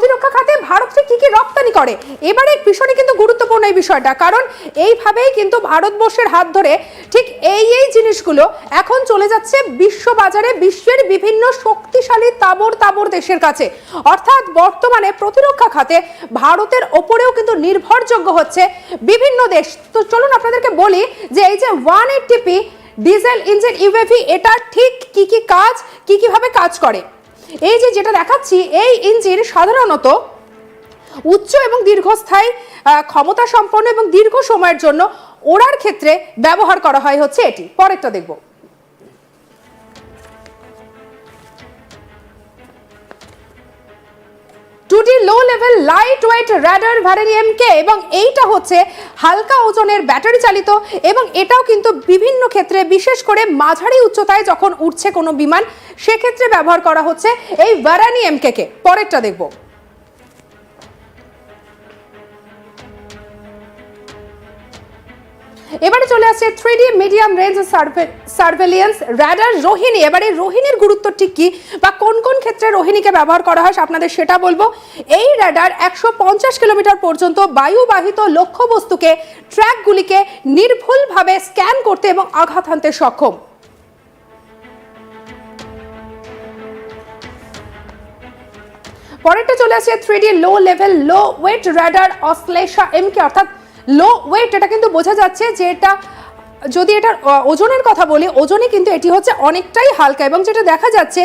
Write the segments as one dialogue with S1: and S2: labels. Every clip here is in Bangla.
S1: প্রতিরক্ষা খাতে ভারত কি কি রপ্তানি করে? এবারে ভীষণই কিন্তু গুরুত্বপূর্ণ এই বিষয়টা, কারণ এইভাবেই কিন্তু ভারতবর্ষের হাত ধরে ঠিক এই এই জিনিসগুলো এখন চলে যাচ্ছে বিশ্ব বাজারে বিশ্বের বিভিন্ন শক্তিশালী তাবর তাবর দেশের কাছে। অর্থাৎ বর্তমানে প্রতিরক্ষা খাতে ভারতের ওপরেও কিন্তু নির্ভরযোগ্য হচ্ছে বিভিন্ন দেশ। তো চলুন আপনাদেরকে বলি যে এই যে one eighty diesel, engine UAV এটা ঠিক কি কি কাজ, কি কীভাবে কাজ করে? এই যে যেটা দেখাচ্ছি, এই ইঞ্জিন সাধারণত উচ্চ এবং দীর্ঘস্থায়ী ক্ষমতা সম্পন্ন এবং দীর্ঘ সময়ের জন্য ওড়ার ক্ষেত্রে ব্যবহার করা হয় হচ্ছে এটি। পরেরটা দেখব। Two D low level light weight radar ভ্যারেরিয়ামকে এবং এইটা হচ্ছে হালকা ওজনের ব্যাটারি চালিত এবং এটাও কিন্তু বিভিন্ন ক্ষেত্রে বিশেষ করে মাঝারি উচ্চতায় যখন উঠছে কোনো বিমান, সেক্ষেত্রে ব্যবহার করা হচ্ছে এই ভ্যারানিয়ামকে কে। পরেরটা দেখব। এবারে চলে আসছে three medium range surveillance radar Rohini এবারে রোহিণীর গুরুত্ব ঠিক কি? বা কোন কোন ক্ষেত্রে রোহিণীকে ব্যবহার করা হয় আপনাদের সেটা বলব। এই র্যাডার একশো পঞ্চাশ কিলোমিটার পর্যন্ত বায়ুবাহিত লক্ষ্যবস্তুকে, ট্র্যাকগুলিকে নির্ভুলভাবে স্ক্যান করতে এবং আঘাত হানতে সক্ষম। পরেরটা চলে আসছে three D low level low weight radar Ashlesha MK অর্থাৎ লো ওয়েট এটা কিন্তু বোঝা যাচ্ছে যে এটা যদি এটার ওজনের কথা বলি, ওজনে কিন্তু এটি হচ্ছে অনেকটাই হালকা এবং যেটা দেখা যাচ্ছে,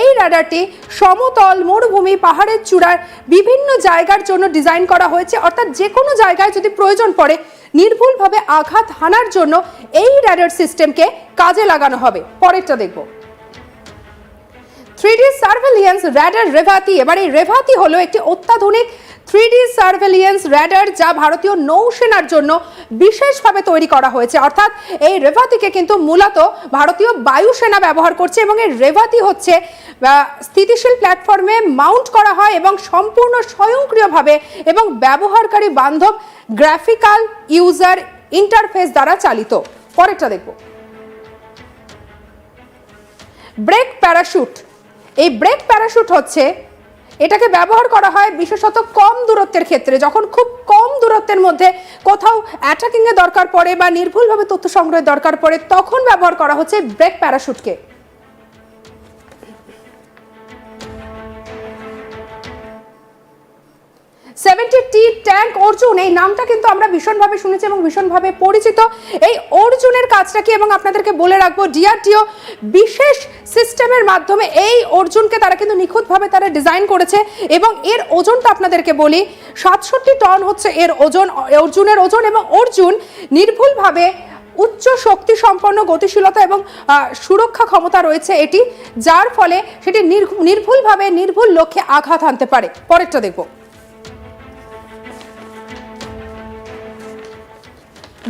S1: এই রাডারটি সমতল মরুভূমি পাহাড়ের চূড়ার বিভিন্ন জায়গার জন্য ডিজাইন করা হয়েছে। অর্থাৎ যে কোনো জায়গায় যদি প্রয়োজন পড়ে, নির্ভুলভাবে আঘাত হানার জন্য এই রাডার সিস্টেমকে কাজে লাগানো হবে। পরেরটা দেখব। Three D surveillance radar Revathi, এবার এই রেভাতি হলো একটি অত্যাধুনিক থ্রি ডি সার্ভেলিয়েন্স র্যাডার যা ভারতীয় নৌসেনার জন্য বিশেষভাবে তৈরি করা হয়েছে। অর্থাৎ এই রেভাতিকে কিন্তু মূলত ভারতীয় বায়ুসেনা ব্যবহার করছে এবং এই রেভাতি হচ্ছে স্থিতিশীল প্ল্যাটফর্মে মাউন্ট করা হয় এবং সম্পূর্ণ স্বয়ংক্রিয়ভাবে এবং ব্যবহারকারী বান্ধব গ্রাফিক্যাল ইউজার ইন্টারফেস দ্বারা চালিত। পরেরটা দেখব। Brake parachute. এই ব্রেক প্যারাশুট হচ্ছে এটাকে ব্যবহার করা হয় বিশেষত কম দূরত্বের ক্ষেত্রে, যখন খুব কম দূরত্বের মধ্যে কোথাও অ্যাটাকিংয়ের দরকার পড়ে বা নির্ভুলভাবে তথ্য সংগ্রহের দরকার পড়ে, তখন ব্যবহার করা হচ্ছে ব্রেক প্যারাশুটকে সেভেন্টি টি ট্যাঙ্ক অর্জুন, এই নামটা কিন্তু আমরা ভীষণভাবে শুনেছি এবং ভীষণভাবে পরিচিত। এই অর্জুনের কাজটা কি এবং আপনাদেরকে বলে রাখব ডিআরটিও বিশেষ সিস্টেমের মাধ্যমে এই অর্জুনকে তারা কিন্তু নিখুঁতভাবে তারা ডিজাইন করেছে এবং এর ওজনটা আপনাদেরকে বলি, সাতষট্টি টন হচ্ছে এর ওজন, অর্জুনের ওজন এবং অর্জুন নির্ভুলভাবে উচ্চ শক্তি সম্পন্ন গতিশীলতা এবং সুরক্ষা ক্ষমতা রয়েছে এটি, যার ফলে সেটি নির্ভু- নির্ভুলভাবে নির্ভুল লক্ষ্যে আঘাত আনতে পারে। পরেরটা দেখব।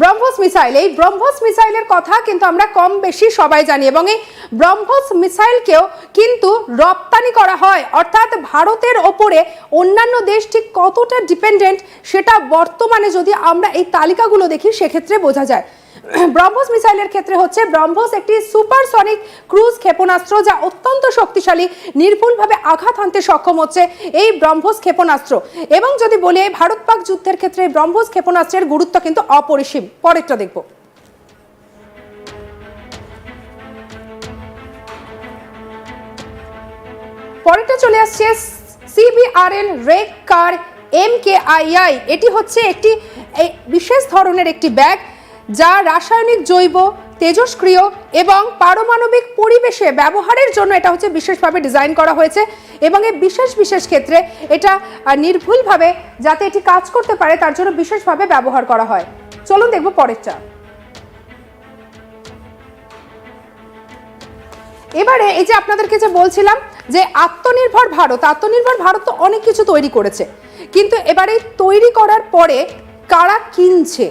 S1: ব্রহ্মস মিসাইল, এই ব্রহ্মস মিসাইলের কথা কিন্তু আমরা কম বেশি সবাই জানি এবং এই ব্রহ্মস মিসাইলকেও কিন্তু রপ্তানি করা হয়। অর্থাৎ ভারতের ওপরে অন্যান্য দেশ ঠিক কতটা ডিপেন্ডেন্ট সেটা বর্তমানে যদি আমরা এই তালিকাগুলো দেখি, সেক্ষেত্রে বোঝা যায়। ব্রহ্মস মিসাইলের ক্ষেত্রে হচ্ছে ব্রহ্মস একটি সুপারসনিক ক্রুজ ক্ষেপণাস্ত্র যা অত্যন্ত শক্তিশালী, নির্ভুলভাবে আঘাত হানতে সক্ষম হচ্ছে এই ব্রহ্মস ক্ষেপণাস্ত্র। এবং যদি বলি ভারত পাক যুদ্ধের ক্ষেত্রে ব্রহ্মস ক্ষেপণাস্ত্রের গুরুত্ব কিন্তু অপরিসীম। পরেরটা দেখব। পরেরটা চলে আসছে CBRL rake car M K II এটি হচ্ছে একটি বিশেষ ধরনের একটি ব্যাগ। যা রাসায়নিক জৈব তেজস্ক্রিয় এবং পারমাণবিক পরিবেশে ব্যবহারের জন্য এটা হচ্ছে বিশেষভাবে ডিজাইন করা হয়েছে এবং এই বিশেষ বিশেষ ক্ষেত্রে এটা নির্ভুলভাবে যাতে এটি কাজ করতে পারে, তার জন্য বিশেষভাবে ব্যবহার করা হয়। চলুন দেখব পরেরটা এবারে এই যে আপনাদেরকে যে বলছিলাম যে আত্মনির্ভর ভারত আত্মনির্ভর ভারত তো অনেক কিছু তৈরি করেছে। কিন্তু এবারে তৈরি করার পরে কারা কিনছে?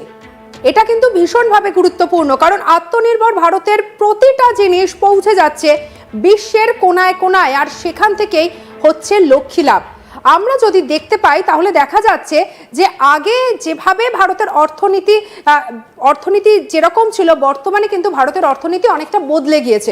S1: এটা কিন্তু ভীষণভাবে গুরুত্বপূর্ণ, কারণ আত্মনির্ভর ভারতের প্রতিটা জিনিস পৌঁছে যাচ্ছে বিশ্বের কোনায় কোনায়, আর সেখান থেকেই হচ্ছে লক্ষ্মী লাভ আমরা যদি দেখতে পাই, তাহলে দেখা যাচ্ছে যে আগে যেভাবে ভারতের অর্থনীতি অর্থনীতি যেরকম ছিল, বর্তমানে কিন্তু ভারতের অর্থনীতি অনেকটা বদলে গিয়েছে।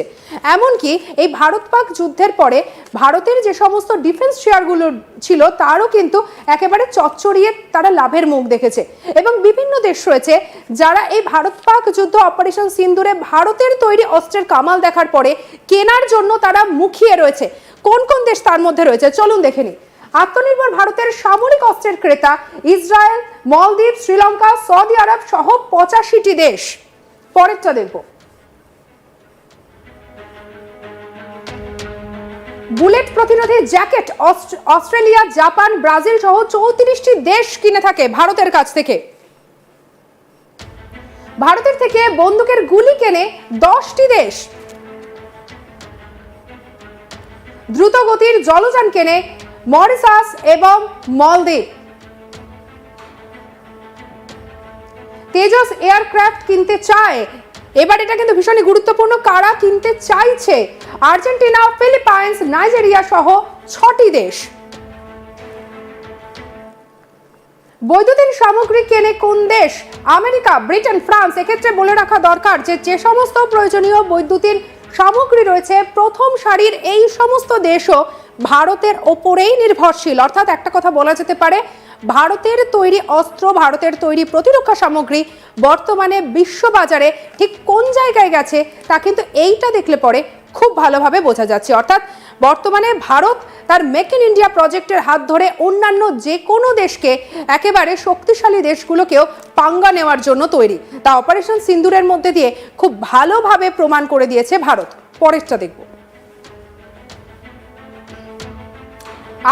S1: এমনকি এই ভারত পাক যুদ্ধের পরে ভারতের যে সমস্ত ডিফেন্স শেয়ারগুলো ছিল, তারও কিন্তু একেবারে চচ্চড়িয়ে তারা লাভের মুখ দেখেছে। এবং বিভিন্ন দেশ রয়েছে যারা এই ভারত পাক যুদ্ধ অপারেশন সিন্দুরে ভারতের তৈরি অস্ত্রের কামাল দেখার পরে কেনার জন্য তারা মুখিয়ে রয়েছে। কোন কোন দেশ তার মধ্যে রয়েছে? চলুন দেখে নিই। আত্মনির্ভর ভারতের সামরিক অস্ত্রের ক্রেতা ইসরায়েল, মলদ্বীপ, শ্রীলঙ্কা, সৌদি আরব সহ পঁচাশিটি দেশ। পরেরটা দেখব। বুলেট প্রতিরোধী জ্যাকেট অস্ট্রেলিয়া, জাপান, ব্রাজিল সহ চৌত্রিশটি দেশ কিনে থাকে ভারতের কাছ থেকে। ভারতের থেকে বন্দুকের গুলি কেনে দশটি দেশ। দ্রুত গতির জলযান কেনে মরিসাস এবং মলদ্বীপ। তেজস এয়ারক্রাফট কিনতে চায়। এবার এটা কিন্তু ভীষণই গুরুত্বপূর্ণ। কারা কিনতে চাইছে? আর্জেন্টিনা, ফিলিপাইন্স, নাইজেরিয়া সহ ছটি দেশ। বৈদ্যুতিন সামগ্রী কেনে কোন দেশ? America, Britain, France. এক্ষেত্রে বলে রাখা দরকার যে যে সমস্ত প্রয়োজনীয় বৈদ্যুতিন সামগ্রী রয়েছে। প্রথম সারির এই সমস্ত দেশও ভারতের ওপরেই নির্ভরশীল। অর্থাৎ একটা কথা বলা যেতে পারে, ভারতের তৈরি অস্ত্র, ভারতের তৈরি প্রতিরক্ষা সামগ্রী বর্তমানে বিশ্ববাজারে ঠিক কোন জায়গায় গেছে তা কিন্তু এইটা দেখলে পরে খুব ভালোভাবে বোঝা যাচ্ছে। অর্থাৎ বর্তমানে ভারত তার মেক ইন ইন্ডিয়া প্রজেক্টের হাত ধরে অন্যান্য যে কোনো দেশকে একেবারে শক্তিশালী দেশগুলোকেও পাঙ্গা নেওয়ার জন্য তৈরি। তা অপারেশন সিন্দুরের মধ্যে দিয়ে খুব ভালোভাবে প্রমাণ করে দিয়েছে ভারত। পরেরটা দেখব।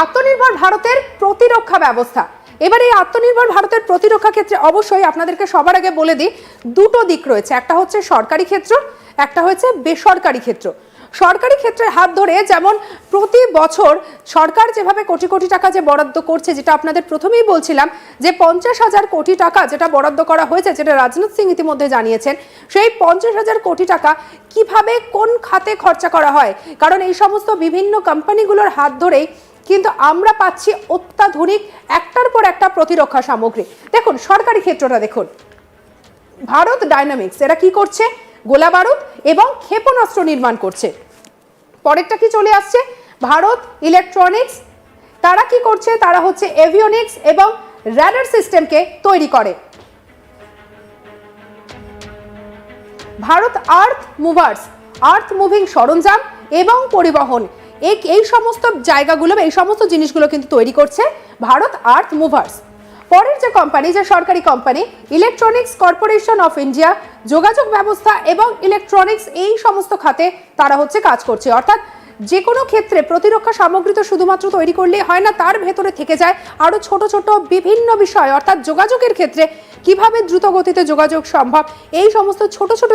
S1: আত্মনির্ভর ভারতের প্রতিরক্ষা ব্যবস্থা। এবার এই আত্মনির্ভর ভারতের প্রতিরক্ষা ক্ষেত্রে অবশ্যই আপনাদেরকে সবার আগে বলে দিই, দুটো দিক রয়েছে। একটা হচ্ছে সরকারি ক্ষেত্র, একটা হচ্ছে বেসরকারি ক্ষেত্র। সরকারি ক্ষেত্রের হাত ধরে যেমন প্রতি বছর সরকার যেভাবে কোটি কোটি টাকা যে বরাদ্দ করছে, যেটা আপনাদের প্রথমেই বলছিলাম, যে পঞ্চাশ হাজার কোটি টাকা যেটা বরাদ্দ করা হয়েছে, যেটা রাজনাথ সিং ইতিমধ্যে জানিয়েছেন, সেই পঞ্চাশ হাজার কোটি টাকা কীভাবে কোন খাতে খরচা করা হয়? কারণ এই সমস্ত বিভিন্ন কোম্পানিগুলোর হাত ধরেই কিন্তু আমরা পাচ্ছি অত্যাধুনিক একটার পর একটা প্রতিরক্ষা সামগ্রী। দেখুন, সরকারি ক্ষেত্রটা দেখুন। ভারত ডাইনামিক্স এরা কি করছে? গোলা বারুদ এবং ক্ষেপণাস্ত্র নির্মাণ করছে। পরেরটা কি চলে আসছে? ভারত ইলেকট্রনিক্স। তারা কি করছে? তারা হচ্ছে এভিওনিক্স এবং র্যাডার সিস্টেমকে তৈরি করে। Bharat earth movers, earth moving সরঞ্জাম এবং পরিবহন। এই সমস্ত জায়গাগুলো এই সমস্ত জিনিসগুলো কিন্তু তৈরি করছে ভারত আর্থ মুভার্স। পরের যে কোম্পানি যে সরকারি company Electronics Corporation of India যোগাযোগ ব্যবস্থা এবং ইলেকট্রনিক্স এই সমস্ত খাতে তারা হচ্ছে কাজ করছে। অর্থাৎ যে কোনো ক্ষেত্রে প্রতিরক্ষা সামগ্রী তো শুধুমাত্র তৈরি করলে হয় না, তার ভেতরে থেকে যায় আরও ছোট ছোট বিভিন্ন বিষয়। অর্থাৎ যোগাযোগের ক্ষেত্রে কীভাবে দ্রুত গতিতে যোগাযোগ সম্ভব, এই সমস্ত ছোট ছোট